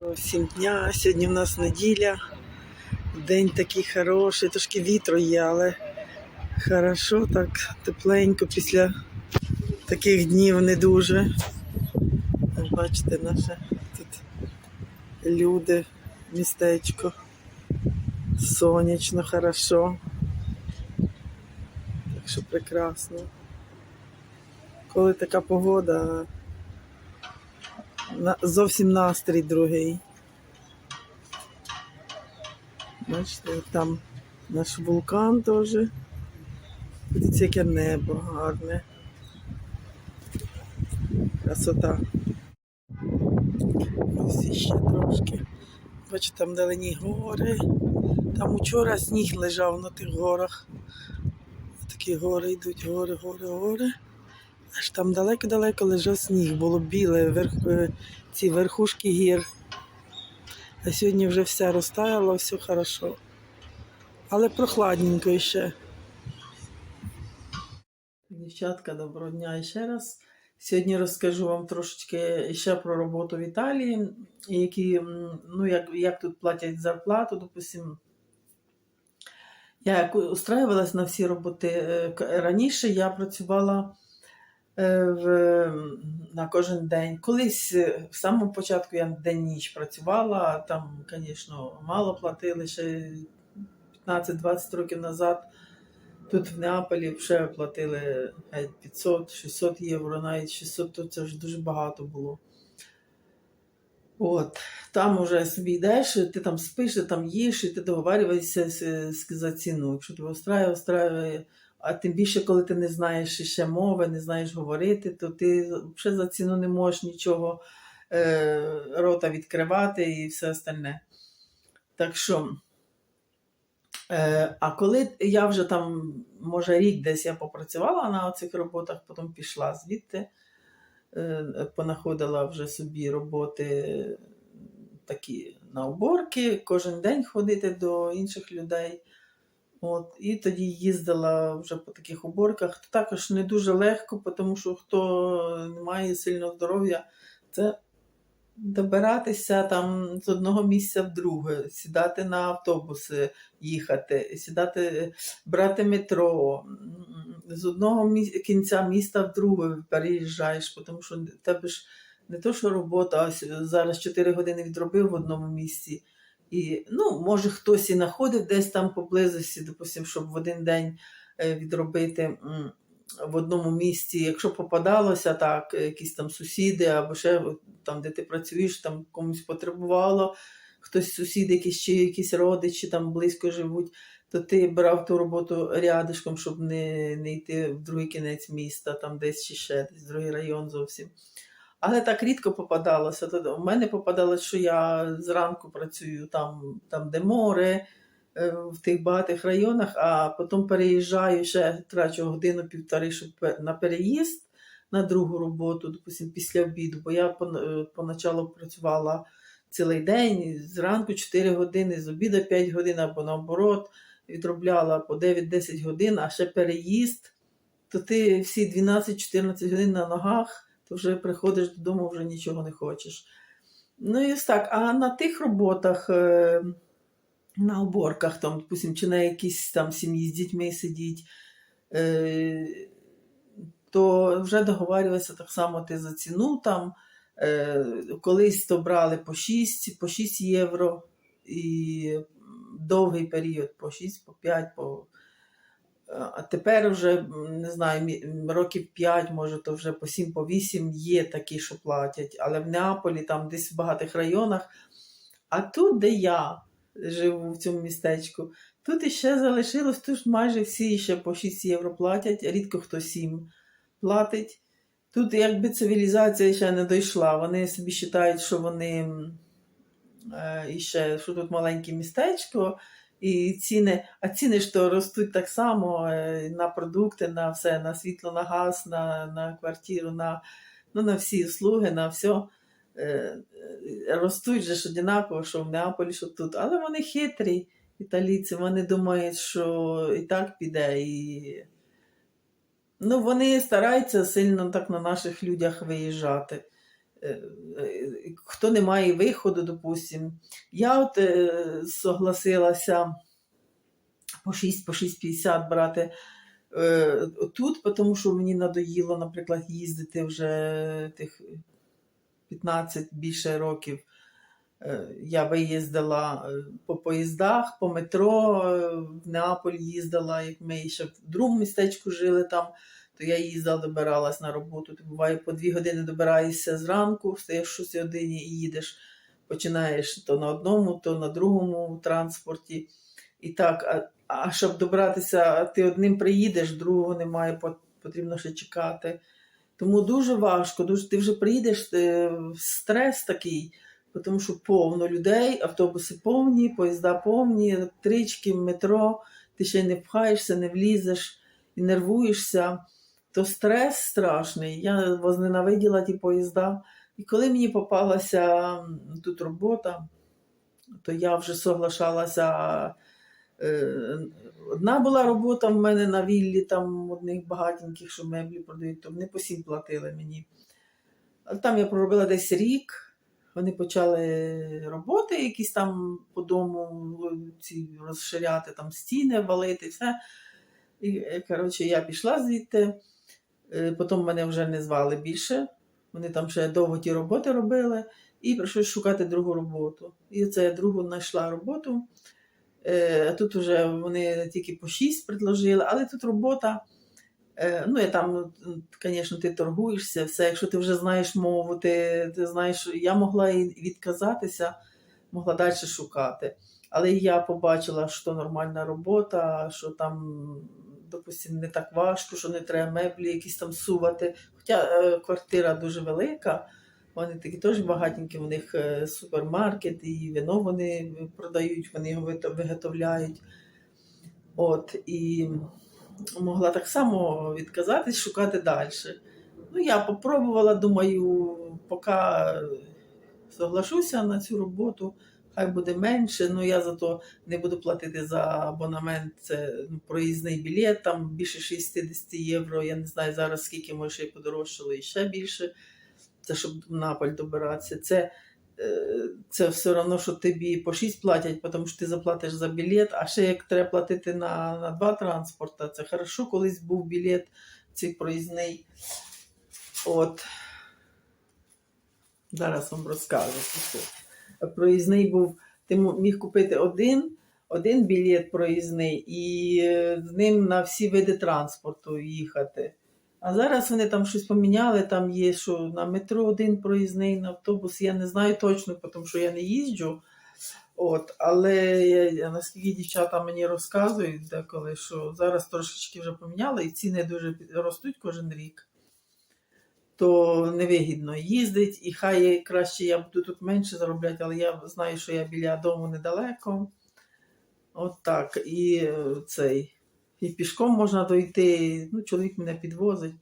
Всім дня. Сьогодні в нас неділя. День такий хороший, трошки вітру є, але хорошо, так тепленько після таких днів не дуже. Бачите, наше тут люди, містечко. Сонячно, хорошо. Так що прекрасно. Коли така погода, зовсім настрій другий. Бачите, там наш вулкан теж. Дивіться, яке небо гарне. Красота. Ось іще трошки. Бачите, там далені гори. Там учора сніг лежав на тих горах. Такі гори йдуть, гори, гори, гори. Аж там далеко-далеко лежав сніг, було біле, верх, е, ці верхушки гір. А сьогодні вже все розтаяло, все хорошо. Але прохладненько ще. Дівчатка, доброго дня ще раз. Сьогодні розкажу вам трошечки ще про роботу в Італії, які, ну, як, як тут платять зарплату, допустим. Я як устраювалась на всі роботи е, раніше, я працювала в, на кожен день. Колись е, в самому початку я день-ніч працювала, там, звісно, мало платили ще 15-20 років назад. Тут в Неаполі вже платили 500-600 євро, навіть 600, то це ж дуже багато було. От, там уже собі йдеш, ти там спиш, ти там їш, і ти договарюєшся за ціну. Якщо тебе устраює, устраює. А тим більше, коли ти не знаєш ще мови, не знаєш говорити, то ти вже за ціну не можеш нічого е, рота відкривати і все остальне. Так що, е, а коли я вже там, може, рік десь я попрацювала на цих роботах, потім пішла звідти, е, понаходила вже собі роботи такі на уборки, кожен день ходити до інших людей. От, і тоді їздила вже по таких уборках. Також не дуже легко, тому що хто не має сильного здоров'я, це добиратися там з одного місця в друге, сідати на автобуси, їхати, сідати, брати метро, з одного мі- кінця міста в друге переїжджаєш, тому що тебе ж не то, що робота, а зараз 4 години відробив в одному місці. І, ну, може, хтось і знаходив десь там поблизості, допустим, щоб в один день е, відробити в одному місці, якщо попадалося так, е, якісь там сусіди, або ще там, де ти працюєш, там комусь потребувало, хтось сусід, якийсь чи якісь родичі там близько живуть, то ти брав ту роботу рядишком, щоб не, не йти в другий кінець міста, там десь чи ще десь, другий район зовсім. Але так рідко попадалося. У мене попадалось, що я зранку працюю там, там де море, е, в тих багатих районах, а потім переїжджаю ще трачу годину-півтори, щоб на переїзд на другу роботу, допустим, після обіду, бо я е, поначалу працювала цілий день, зранку 4 години, з обіду 5 годин або наоборот, відробляла по 9-10 годин, а ще переїзд, то ти всі 12-14 годин на ногах то вже приходиш додому, вже нічого не хочеш. Ну і ось так. А на тих роботах, е, на уборках, там, допустим, чи на якійсь там сім'ї з дітьми сидіть, е, то вже договарювалися так само ти за ціну. Там, е, колись то брали по 6, по 6 євро, і довгий період по 6, по 5, по а тепер вже не знаю, років 5, може, то вже по 7, по 8 є такі, що платять. Але в Неаполі, там десь в багатих районах. А тут, де я живу в цьому містечку, тут іще залишилось, тут майже всі ще по 6 євро платять, рідко хто 7 платить. Тут якби цивілізація ще не дійшла. Вони собі вважають, що вони е, іще, що тут маленьке містечко. І ціни, а ціни ж то ростуть так само е, на продукти, на все, на світло, на газ, на, на квартиру, на, ну, на всі услуги, на все. Е, Ростуть же ж однаково, що в Неаполі, що тут. Але вони хитрі, італійці, вони думають, що і так піде. І... Ну, вони стараються сильно так на наших людях виїжджати. Е, хто не має виходу, допустим. Я от е, согласилася по 6, по 6,50 брати е, тут, тому що мені надоїло, наприклад, їздити вже тих 15 більше років. Я виїздила по поїздах, по метро, в Неаполь їздила, як ми ще в другому містечку жили там, то я їздила, добиралась на роботу. Ти буває по дві години добираєшся зранку, встаєш в 6 годині і їдеш, починаєш то на одному, то на другому транспорті. І так, а, а щоб добратися, ти одним приїдеш, другого немає, потрібно ще чекати. Тому дуже важко, дуже, ти вже приїдеш, е, стрес такий, тому що повно людей, автобуси повні, поїзда повні, електрички, метро, ти ще не впхаєшся, не влізеш і нервуєшся. То стрес страшний. Я возненавиділа ті поїзда. І коли мені попалася тут робота, то я вже соглашалася. Е, Одна була робота в мене на віллі, там одних багатеньких, що меблі продають, то вони по сім платили мені. Але там я проробила десь рік. Вони почали роботи, якісь там по дому ці розширяти, там стіни валити, все. І, е, коротше, я пішла звідти. Е, Потім мене вже не звали більше. Вони там ще довго ті роботи робили, і прийшлось шукати другу роботу. І це я другу знайшла роботу. Е, Тут вже вони тільки по 6 предложили, але тут робота. е, Ну, я там, звісно, ти торгуєшся, все. Якщо ти вже знаєш мову, ти, ти знаєш, я могла і відказатися, могла далі шукати. Але я побачила, що нормальна робота, що там, допустим, не так важко, що не треба меблі якісь там сувати. Хоча е, квартира дуже велика, вони такі теж багатенькі, у них е, супермаркет, і вино вони продають, вони його виготовляють. От, і могла так само відказатись, шукати далі. Ну, я попробувала, думаю, поки соглашуся на цю роботу, хай буде менше, ну я зато не буду платити за абонемент, це ну, проїзний білет, там більше 60 євро. Я не знаю зараз, скільки може ще й подорожчало і ще більше. Це щоб в Наполь добиратися. Це, е, це все одно, що тобі по 6 платять, тому що ти заплатиш за білет, а ще як треба платити на, на два транспорта. Це хорошо, колись був білет цей проїзний. От. Зараз вам розкажу. Проїзний був, ти міг купити один, один білет проїзний і е, з ним на всі види транспорту їхати. А зараз вони там щось поміняли, там є, що на метро один проїзний, на автобус. Я не знаю точно, тому що я не їжджу. От, але я, наскільки дівчата мені розказують деколи, що зараз трошечки вже поміняли, і ціни дуже ростуть кожен рік, то невигідно їздить, і хай краще я буду тут менше заробляти, але я знаю, що я біля дому недалеко. От так. І е, цей. І пішком можна дойти. Ну, чоловік мене підвозить.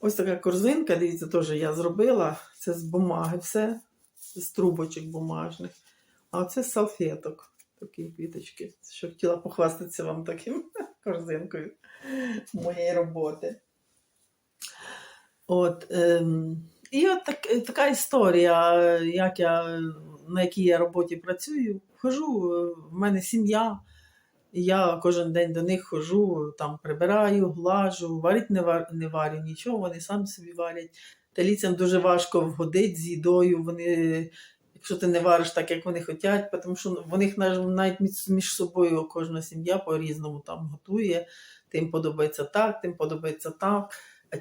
Ось така корзинка, дивіться, теж я зробила. Це з бумаги все, з трубочок бумажних. А оце з салфеток. Такі квіточки. Що хотіла похвастатися вам таким корзинкою моєї роботи. От, ем, і от так, така історія, е, як я, на якій я роботі працюю. Хожу, е, в мене сім'я. Я кожен день до них хожу, там прибираю, глажу, варить не, вар, не варю нічого, вони самі собі варять. Таліцям дуже важко вгодити з їдою. Вони, якщо ти не вариш так, як вони хочуть, тому що в них навіть між собою кожна сім'я по-різному там готує. Тим подобається так, тим подобається так.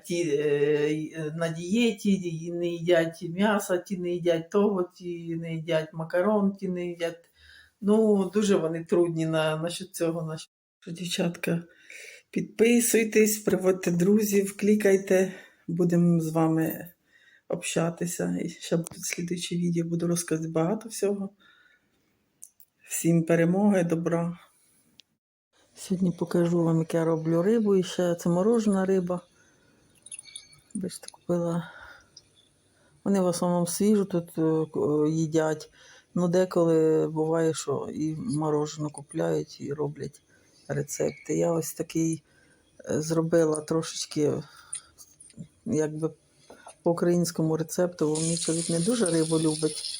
Ті е, на дієті й- не їдять м'яса, ті не їдять того, ті не їдять макарон, ті не їдять. Ну, дуже вони трудні на, насчет цього. Насчет... Дівчатка, підписуйтесь, приводьте друзів, клікайте, будемо з вами общатися. І ще будуть слідуючі відео, буду розказувати багато всього. Всім перемоги, добра. Сьогодні покажу вам, як я роблю рибу. І ще це морожена риба. Бачите, купила. Вони в основному свіжу тут е, е, їдять. Ну, деколи буває, що і морожену купляють і роблять рецепти. Я ось такий е, зробила трошечки, якби по українському рецепту. Мій чоловік не дуже рибу любить.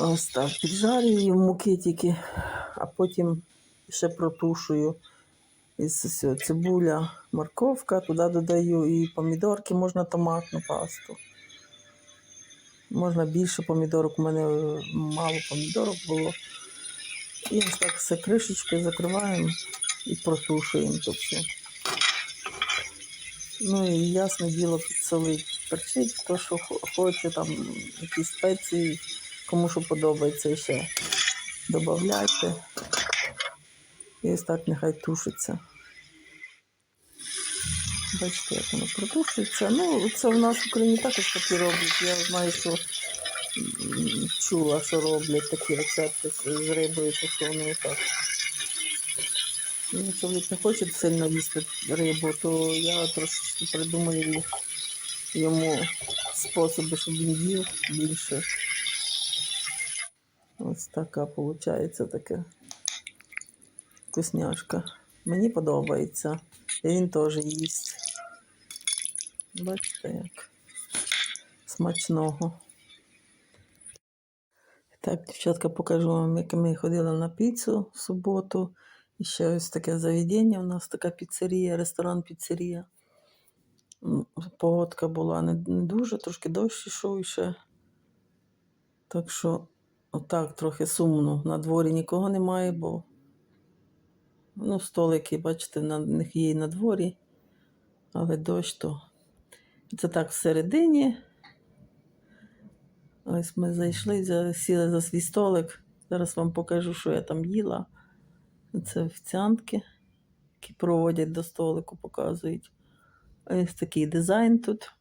Ось так, піджарюю в муки тільки, а потім ще протушую із всього цибуля, морковка, туди додаю і помідорки, можна томатну пасту. Можна більше помідорок, у мене е, мало помідорок було. І ось так все кришечкою закриваємо і протушуємо то все. Ну і ясне діло підсолить, перчить, хто що хоче, там якісь спеції, кому що подобається ще. Добавляйте. І ось так нехай тушиться. Бачите, як воно протушується. Ну, це в нас в Україні також такі роблять. Я знаю, що чула, що роблять такі рецепти з рибою, то що вони так. Ну, чоловік не хоче сильно їсти рибу, то я трошки придумаю йому способи, щоб він їв більше. Ось така виходить така вкусняшка. Мені подобається. І він теж їсть. Бачите, як смачного. Так, дівчатка, покажу вам, як ми ходили на піцу в суботу. І ще ось таке заведення. У нас така піцерія, ресторан піцерія. Погодка була не, дуже, трошки дощ йшов ще. Так що отак трохи сумно. На дворі нікого немає, бо ну, столики, бачите, на них є і на дворі, але дощ то. Це так всередині. Ось ми зайшли, сіли за свій столик. Зараз вам покажу, що я там їла. Це офіціантки, які проводять до столику, показують. Ось такий дизайн тут.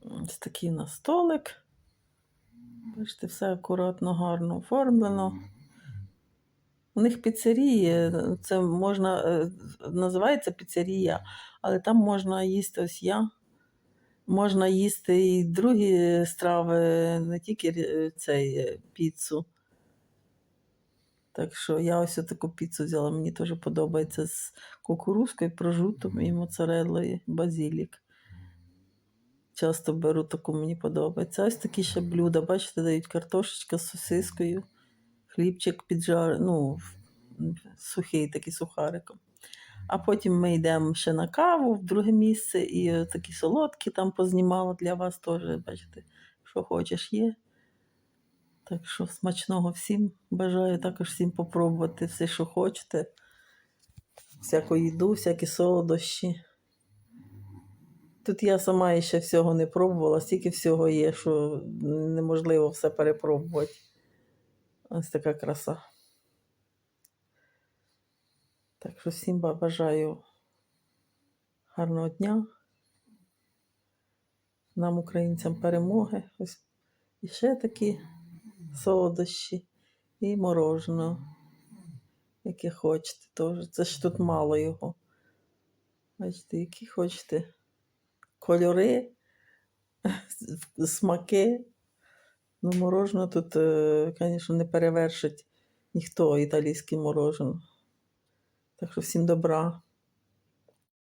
Ось такий у нас столик. Бачите, все акуратно, гарно оформлено. У них піцерії, це можна, е, називається піцерія, але там можна їсти ось я. Можна їсти і другі страви, не тільки е, цей е, піцу. Так що я ось таку піцу взяла, мені теж подобається з кукурузкою, прожутом і моцареллою, базилік. Часто беру таку, мені подобається. Ось такі ще блюда, бачите, дають картошечка з сосискою, хлібчик піджар, ну, сухий такий сухариком. А потім ми йдемо ще на каву в друге місце, і такі солодкі там познімала для вас теж, бачите, що хочеш є. Так що смачного всім бажаю також всім попробувати все, що хочете. Всяку їду, всякі солодощі. Тут я сама ще всього не пробувала, стільки всього є, що неможливо все перепробувати. Ось така краса. Так що всім бажаю гарного дня. Нам, українцям, перемоги. Ось і ще такі солодощі і мороженого, яке хочете теж. Це ж тут мало його. Бачите, які хочете кольори, смаки. Ну, Морожене тут, звісно, не перевершить ніхто італійське мороженое. Так що всім добра.